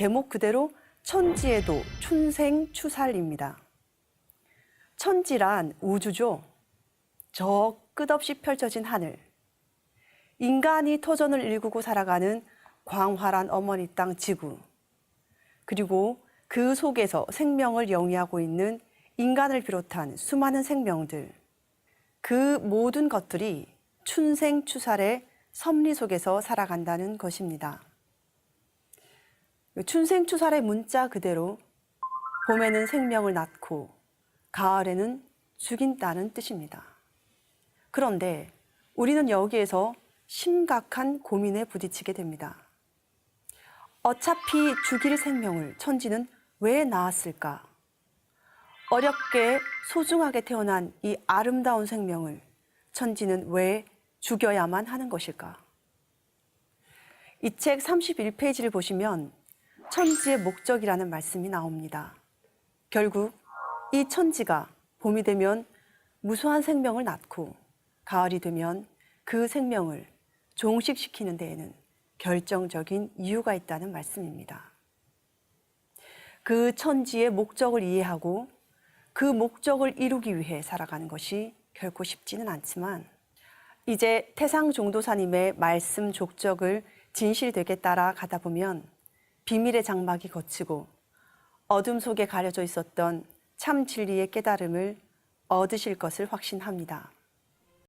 제목 그대로 천지에도 춘생 추살입니다. 천지란 우주죠. 저 끝없이 펼쳐진 하늘. 인간이 터전을 일구고 살아가는 광활한 어머니 땅 지구. 그리고 그 속에서 생명을 영위하고 있는 인간을 비롯한 수많은 생명들. 그 모든 것들이 춘생추살의 섭리 속에서 살아간다는 것입니다. 춘생추살의 문자 그대로 봄에는 생명을 낳고 가을에는 죽인다는 뜻입니다. 그런데 우리는 여기에서 심각한 고민에 부딪히게 됩니다. 어차피 죽일 생명을 천지는 왜 낳았을까? 어렵게 소중하게 태어난 이 아름다운 생명을 천지는 왜 죽여야만 하는 것일까? 이 책 31페이지를 보시면 천지의 목적이라는 말씀이 나옵니다. 결국 이 천지가 봄이 되면 무수한 생명을 낳고 가을이 되면 그 생명을 종식시키는 데에는 결정적인 이유가 있다는 말씀입니다. 그 천지의 목적을 이해하고 그 목적을 이루기 위해 살아가는 것이 결코 쉽지는 않지만 이제 태상 종도사님의 말씀 족적을 진실되게 따라 가다 보면 비밀의 장막이 걷히고 어둠 속에 가려져 있었던 참 진리의 깨달음을 얻으실 것을 확신합니다.